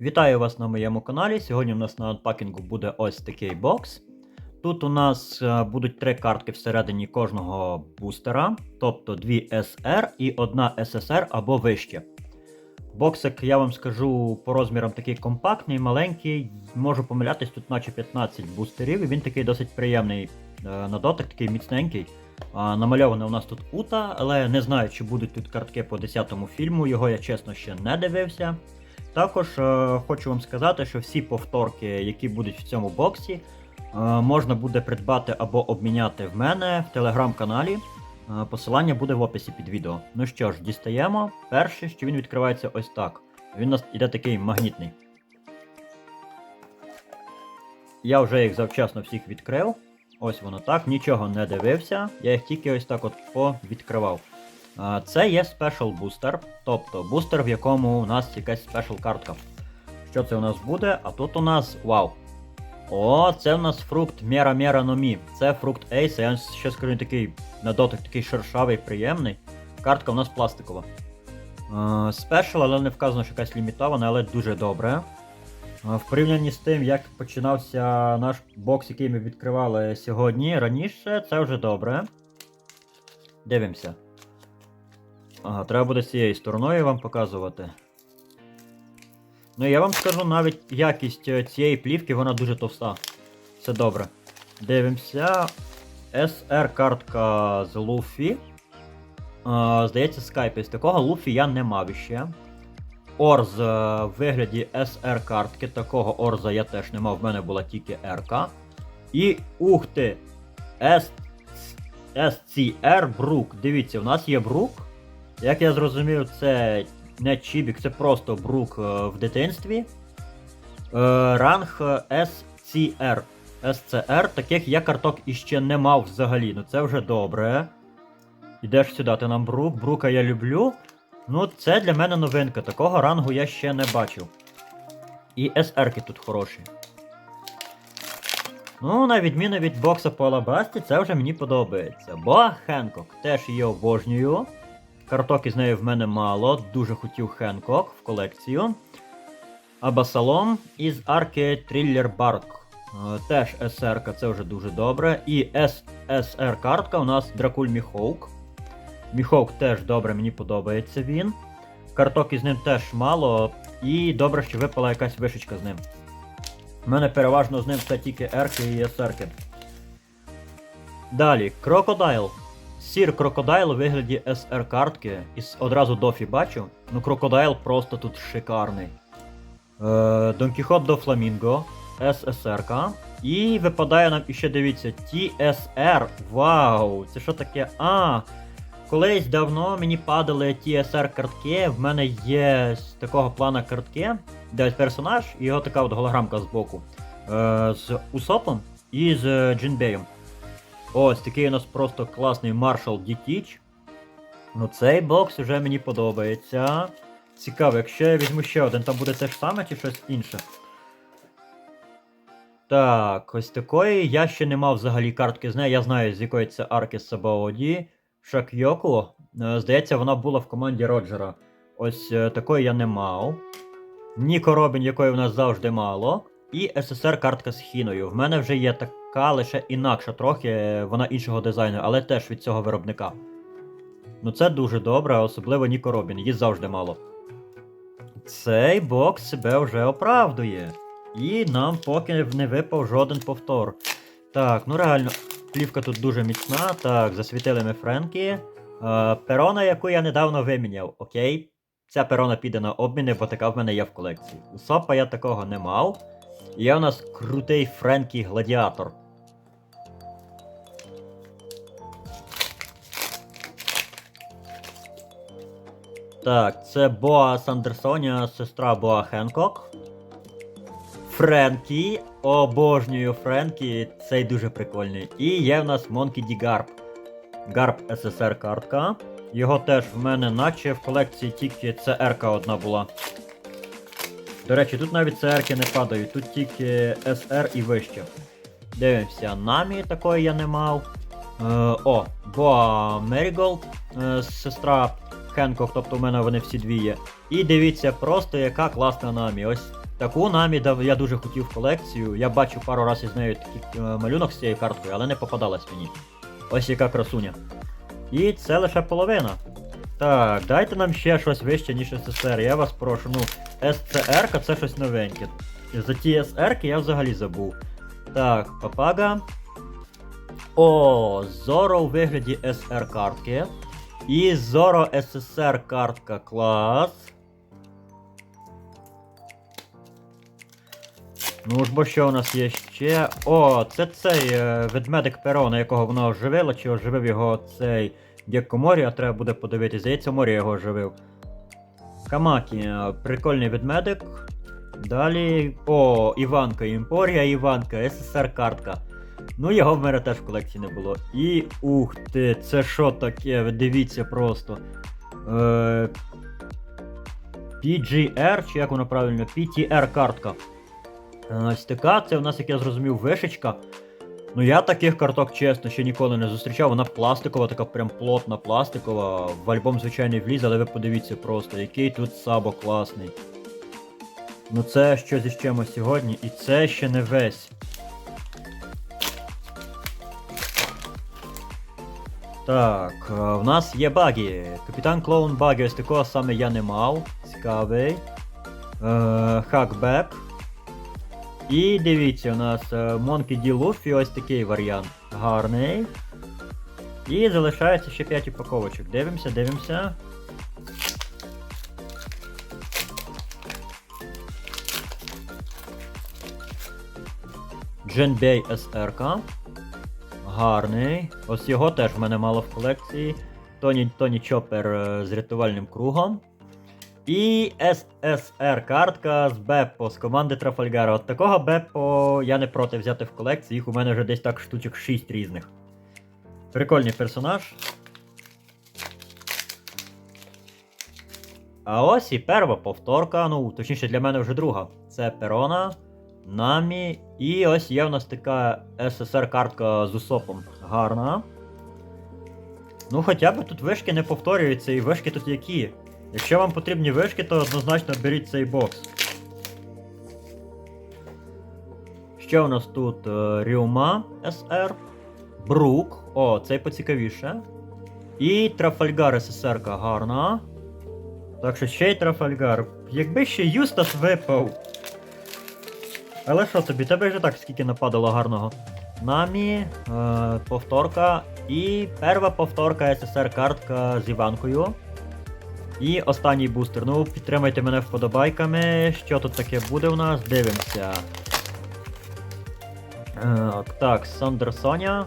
Вітаю вас на моєму каналі. Сьогодні у нас на анпакінгу буде ось такий бокс. Тут у нас е, будуть три картки всередині кожного бустера, тобто дві SR і одна SSR або вище. Боксик, я вам скажу, по розмірам такий компактний, маленький. Можу помилятись, тут наче 15 бустерів, і він такий досить приємний е, на дотик, такий міцненький. А, намальоване у нас тут Ута, але не знаю, чи будуть тут картки по 10-му фільму, його я чесно ще не дивився. Також е, хочу вам сказати, що всі повторки, які будуть в цьому боксі, е, можна буде придбати або обміняти в мене в телеграм-каналі. Е, посилання буде в описі під відео. Ну що ж, дістаємо. Перше, що він відкривається ось так. Він у нас іде такий магнітний. Я вже їх завчасно всіх відкрив. Ось воно так, нічого не дивився. Я їх тільки ось так от повідкривав. Це є спешл бустер, тобто бустер, в якому у нас якась спешл картка. Що це у нас буде? А тут у нас. Вау! О, це у нас фрукт Мера Мера Номі. Це фрукт Ейс, я ще скажу такий на дотик, такий шершавий, приємний. Картка у нас пластикова. Спешл, але не вказано, що якась лімітована, але дуже добре. В порівнянні з тим, як починався наш бокс, який ми відкривали сьогодні раніше, це вже добре. Дивимося. Ага, треба буде з цією стороною вам показувати. Ну, я вам скажу, навіть якість е, цієї плівки, вона дуже товста. Це добре. Дивимося. SR картка з Луфі. Здається, скайп із такого Луфі я не мав іще. Орз е, в вигляді SR картки. Такого Орза я теж не мав, в мене була тільки РК. І ух ти! SCR Брук. Дивіться, у нас є Брук. Як я зрозумів, це не Чібік, це просто Брук е, в дитинстві. Е, ранг е, SCR. SCR, таких я карток іще не мав взагалі. Ну це вже добре. Ідеш сюди, ти нам Брук. Брука я люблю. Ну, це для мене новинка. Такого рангу я ще не бачив. І SR-ки тут хороші. Ну, на відміну від бокса по Алабасті, це вже мені подобається. Боа Хенкок теж її обожнюю. Карток із нею в мене мало, дуже хотів Хенкок в колекцію. Абасалом із арки Триллер Барк. Е, Теж SR, це вже дуже добре. І SSR картка у нас Дракуль Міхоук. Міхоук теж добре, мені подобається він. Карток із ним теж мало. І добре, що випала якась вишечка з ним. У мене переважно з ним це тільки R і SR. Далі, Крокодайл. Сір крокодайл у вигляді SR картки. І одразу дофі бачу. Ну, крокодайл просто тут шикарний. Е, Дон Кіхот до Фламінго. SSR. І випадає нам іще дивіться, TSR. Вау! Це що таке? А! Колись давно мені падали TSR картки. В мене є з такого плана картки, Десь персонаж, і його така от голограмка збоку. Е, з Усопом і з Джинбеєм. Ось такий у нас просто класний Marshall D-Teach. Ну цей бокс вже мені подобається. Цікаво, якщо я візьму ще один, там буде те ж саме чи щось інше. Так, ось такої я ще не мав взагалі картки з нею. Я знаю, з якої це арки Сабаоді. Шакйоку. Е, Здається, вона була в команді Роджера. Ось е, такої я не мав. Ніко Робін, якої в нас завжди мало. І СССР картка з хіною. В мене вже є така, лише інакша трохи, е, вона іншого дизайну, але теж від цього виробника. Ну це дуже добре, особливо Ніко Робін, її завжди мало. Цей бокс себе вже оправдує. І нам поки не випав жоден повтор. Так, ну реально, плівка тут дуже міцна. Так, засвітили ми Френкі. Е, перона, яку я недавно виміняв, окей. Ця перона піде на обміни, бо така в мене є в колекції. У Сопа я такого не мав. Є у нас крутий Френкі Гладіатор. Так, це Боа Сандерсоня, сестра Боа Хенкок. Френкі. Обожнюю Френкі, цей дуже прикольний. І є в нас Монкі Ді Гарп. Гарп СССР картка. Його теж в мене, наче в колекції тільки CR одна була. До речі, тут навіть CR не падають, тут тільки SR і вище. Дивимося, намі такої я не мав. Е, о, Боа Меріголд, е, сестра Хенкок, тобто в мене вони всі дві є. І дивіться, просто яка класна намі. Ось Таку намі я дуже хотів колекцію. Я бачив пару разів із нею такий е, малюнок з цією карткою, але не попадалась мені. Ось яка красуня. І це лише половина. Так, дайте нам ще щось вище, ніж СССР. Я вас прошу. Ну, СЦР це щось новеньке. За ті СР я взагалі забув. Так, папага. О, Зоро у вигляді СР картки. І Зоро СССР картка клас. Ну ж бо що у нас є ще. О, це цей е, ведмедик перо, на якого воно оживило, чи оживив його цей Геккоморі, а треба буде подивитися. Здається, морі його оживив. Камакі, е, прикольний ведмедик. Далі. О, Іванка, Імпорія, Іванка, СССР картка. Ну, його в мене теж в колекції не було. І ух ти, це що таке? Ви дивіться просто. Е, PGR, чи як воно правильно? PTR картка. Е, Ось така, це у нас, як я зрозумів, вишечка. Ну я таких карток, чесно, ще ніколи не зустрічав. Вона пластикова, така прям плотна пластикова. В альбом, звичайно, вліз, але ви подивіться просто, який тут сабо класний. Ну це щось із чимось сьогодні, і це ще не весь. Так, е, в нас є багі. Капітан Клоун багі, ось такого саме я не мав. Цікавий. Е, хакбек. І дивіться, у нас е, Monkey D. Luffy, ось такий варіант. Гарний. І залишається ще 5 упаковочок. Дивимося, дивимося. Дженбей SRK. Гарний. Ось його теж в мене мало в колекції. Тоні, Тоні Чопер е, з рятувальним кругом. І SSR картка з Беппо з команди Трафальгара. От такого Беппо я не проти взяти в колекцію, їх у мене вже десь так штучок 6 різних. Прикольний персонаж. А ось і перша повторка, ну, точніше для мене вже друга. Це Перона, Намі. І ось є в нас така СССР картка з Усопом. Гарна. Ну, хоча б тут вишки не повторюються, і вишки тут які. Якщо вам потрібні вишки, то однозначно беріть цей бокс. Що у нас тут? Е, Ріума СР, Брук, о, цей поцікавіше. І Трафальгар ССР гарна. Так що ще й Трафальгар. Якби ще Юстас випав. Але що тобі, тебе вже так скільки нападало гарного. Намі, е, повторка і перша повторка СССР картка з Іванкою. І останній бустер. Ну, підтримайте мене вподобайками. Що тут таке буде у нас? Дивимося. Е, так, Сандер Соня,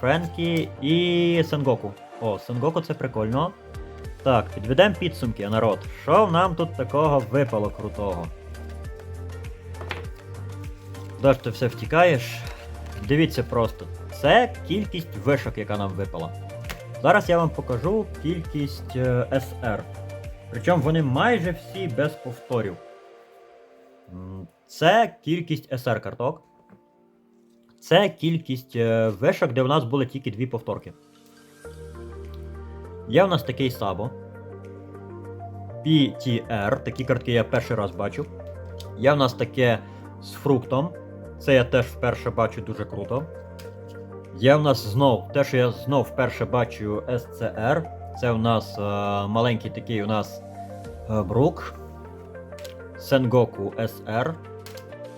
Френкі і Сенгоку. О, Сенгоку це прикольно. Так, підведемо підсумки, народ. Що нам тут такого випало крутого? Куди ж ти все втікаєш? Дивіться просто. Це кількість вишок, яка нам випала. Зараз я вам покажу кількість е, SR. Причому вони майже всі без повторів. Це кількість SR карток. Це кількість е, вишок, де у нас були тільки дві повторки. Є у нас такий Сабо. PTR. Такі картки я перший раз бачу. Є у нас таке з фруктом. Це я теж вперше бачу дуже круто. Є в нас знов, те, що я знов вперше бачу SCR. Це у нас е, маленький такий у нас е, Брук. Сенгоку SR.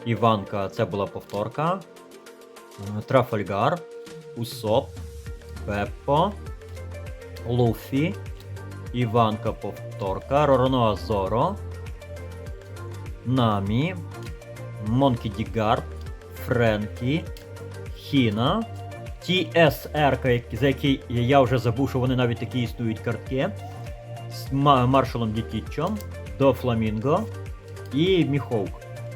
Іванка, це була повторка. Е, Трафальгар. Усоп. Беппо. Луфі. Іванка повторка. Ророноа Зоро. Намі. Монкі Дігард. Френкі. Хіна. TSR, за який я вже забув, що вони навіть такі існують картки. З Маршалом Дітічом, до Фламінго і Міхоук.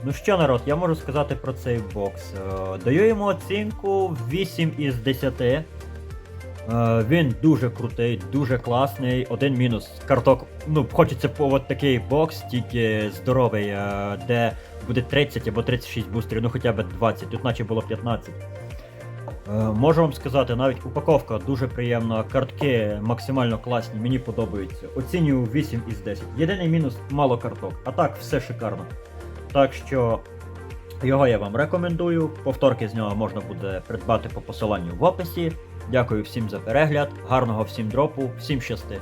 Ну що, народ, я можу сказати про цей бокс. Е, Даю йому оцінку 8 із 10. Е, Він дуже крутий, дуже класний. Один мінус. Карток. Ну, хочеться от такий бокс, тільки здоровий, е, де буде 30 або 36 бустерів, ну хоча б 20, тут наче було 15. Е, Можу вам сказати, навіть упаковка дуже приємна, картки максимально класні, мені подобаються. Оцінюю 8 із 10. Єдиний мінус мало карток, а так все шикарно. Так що його я вам рекомендую. Повторки з нього можна буде придбати по посиланню в описі. Дякую всім за перегляд, гарного всім дропу, всім щасти!